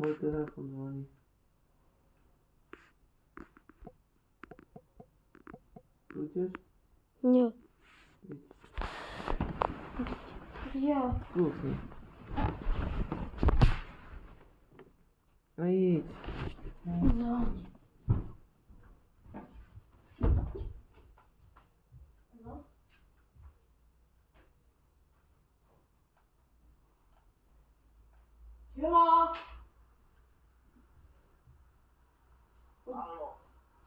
Mój telefon dzwoni. Pójdziesz? Nie. Idź. Ja. W kuchni. No idź. No. Siema!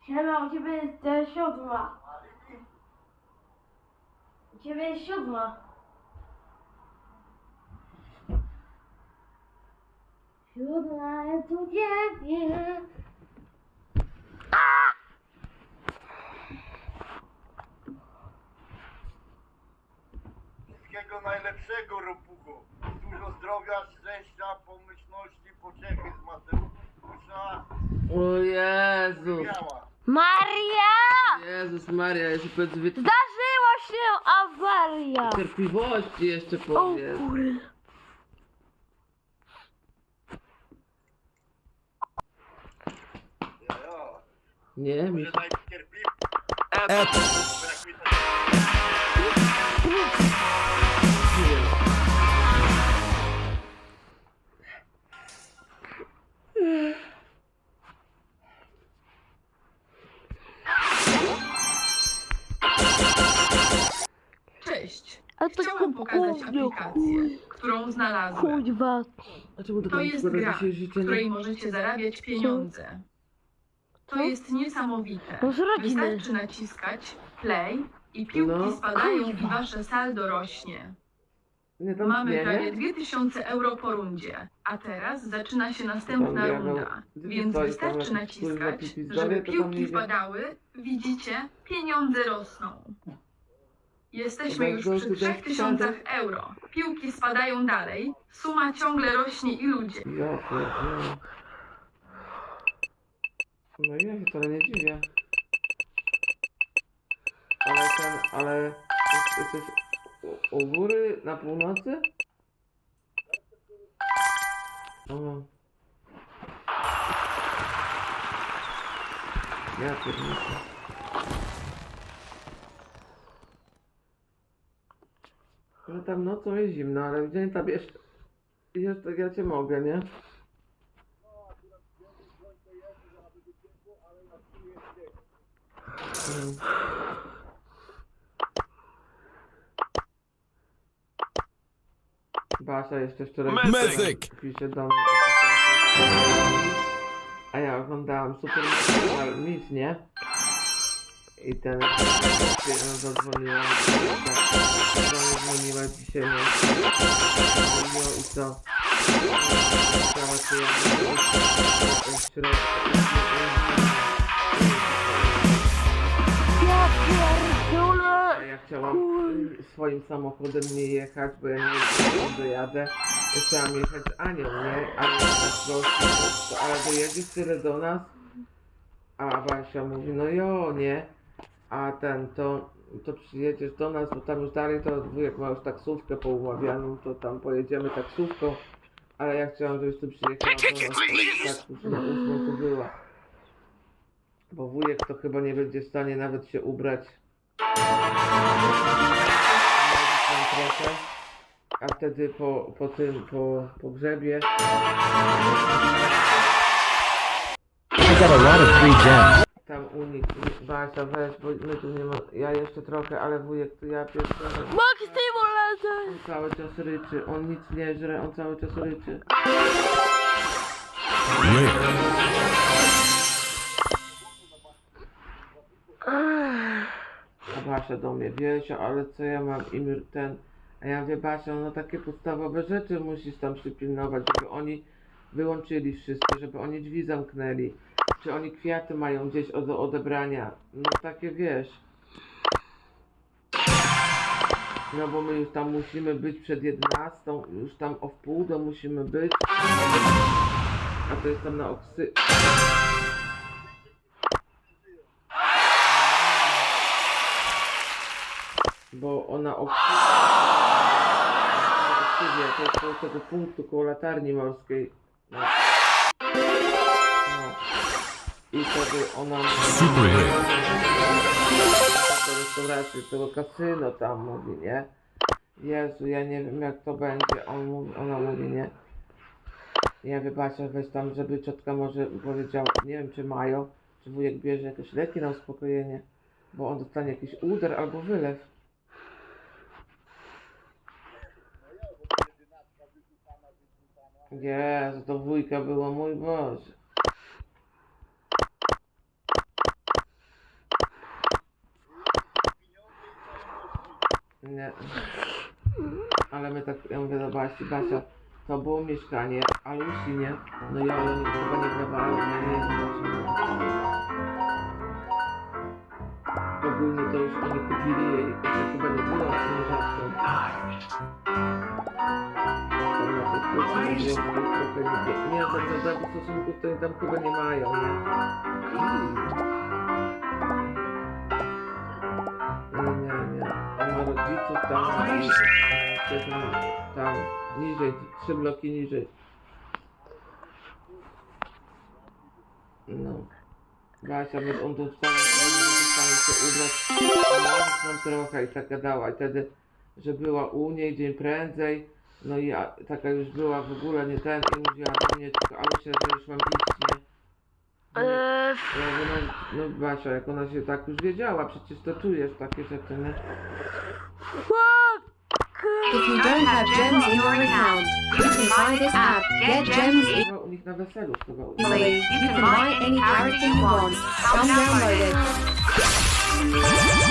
Siema, u ciebie jest e, siódma. U ciebie jest siódma. Siódma jest u ciebie. Wszystkiego najlepszego, Ropucho. Dużo zdrowia, szczęścia, pomyślności, pociechy z Mateusza. O Jezu! Miała. Maria! Jezus Maria, jeszcze powiedz wyt... Zdarzyła się awaria! cierpliwości jeszcze O powiedz. kurde. Nie, mi Może Pokazać aplikację, którą znalazłem. Kuźwa. To tam jest gra, w której możecie zarabiać pieniądze. To Co? jest niesamowite. No z rodziny. Wystarczy naciskać play i piłki No. spadają i wasze saldo rośnie. Nie, tam Mamy nie, prawie nie? 2000 euro po rundzie, a teraz zaczyna się następna no, runda, więc tam wystarczy na- naciskać, kurwa, pipi zdrowie, żeby to tam piłki wpadały. Widzicie? Pieniądze rosną. Jesteśmy już przy tutaj 3000 euro. Piłki spadają dalej, suma ciągle rośnie i ludzie. Ja. No i ja się wcale nie dziwię. Ale ten, ale... jest- Jesteś u, u góry na północy? O. Ja pierdolę. Że tam nocą jest zimno, ale w dzień tam jeszcze... Jeszcze ja cię mogę, nie? Mm. Basia jeszcze wczoraj Mezyk! pisze do mnie. A ja oglądałam super ale nic, nie? I ten ona zadzwoniła. Do mnie dzwoniła dzisiaj, nie? Dzwoniła i co? Chciała, czy ja w środku. Ja pierdolę. Ja chciałam swoim samochodem nie jechać, bo ja nie wiem, dojadę. Ja chciałam jechać z Anią, nie? Ale tak prosto, ale dojedziesz tyle do nas? A Basia mówi, no jo, nie? A ten, to, to przyjedziesz do nas, bo tam już dalej to wujek ma już taksówkę poumawianą, to tam pojedziemy taksówką. Ale ja chciałam, żebyś tu przyjechała do nas, tak już na ósmą tu była. Bo wujek to chyba nie będzie w stanie nawet się ubrać trochę, a wtedy po, po tym, po pogrzebie I got a lot of free gems. Tam u nich, Basia weź, bo my tu nie ma, ja jeszcze trochę, ale wujek tu ja pierdolę, Max Simulator. on cały czas ryczy, on nic nie żre, on cały czas ryczy. A Basia do mnie, Wiesio, ale co ja mam im ten, a ja mówię, Basia, no takie podstawowe rzeczy musisz tam przypilnować, żeby oni wyłączyli wszystko, żeby oni drzwi zamknęli, czy oni kwiaty mają gdzieś do odebrania, no takie wiesz. No bo my już tam musimy być przed 11, już tam o wpół do musimy być, a to jest tam na oksy... bo ona obsługuje to jest koło tego punktu, koło latarni morskiej. No. no. I wtedy ona... Super Do restauracji, tego kasyno tam mówi, nie? Jezu, ja nie wiem jak to będzie, On mówi, ona mówi, nie? Ja wybaczę, weź tam, żeby ciotka może powiedział, nie wiem czy mają, czy wujek bierze jakieś leki na uspokojenie, bo on dostanie jakiś uder albo wylew. Jezu, to wujka było, mój Boże. Nie. Ale my tak, ja mówię do Basi, Basia, to było mieszkanie, a Lucy nie. No ja ale chyba nie dawało, nie, nie, nie, nie. Ogólnie to już oni kupili jej, jeszcze chyba nie było tych kurczach nie nie, nie, tak za brak stosunków to oni tam chyba nie mają, nie. Nie, nie, nie. On ma rodziców tam ma tam niżej, trzy bloki niżej. No. Basia, wiesz, on tu wstał, stanie się ubrać, pomóc nam trochę i tak gadała. I wtedy, że była u niej dzień prędzej, no i a, taka już była w ogóle nie ten i mówiła do mnie, tylko ale się, że już mam iść, nie? Nie. Eee, Ja mówię, no, no Basia, jak ona się tak już wiedziała, przecież to czujesz takie rzeczy, nie? If you don't have gems in your account, you can buy this app. Get gems Chyba u nich na weselu chyba. u- easily. You can buy any character you want. Come download it.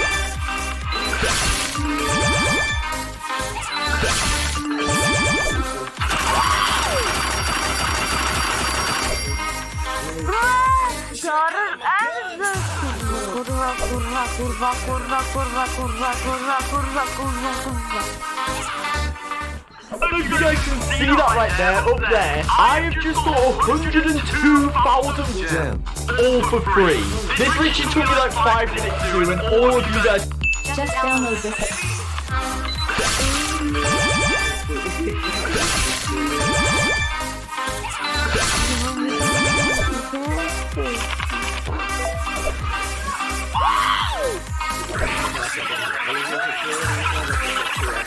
Kurwa, kurwa, kurwa, kurwa, kurwa, you guys can See that right there, up there? I have just got 102,000 gems, all for free. This literally took me like 5 minutes to do and all of you guys... Just download this.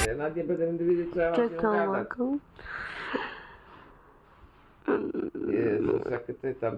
Ja nawet nie będę wiedzieć, co ja mam Czekam, gadać. Jezus, jakie ty tam...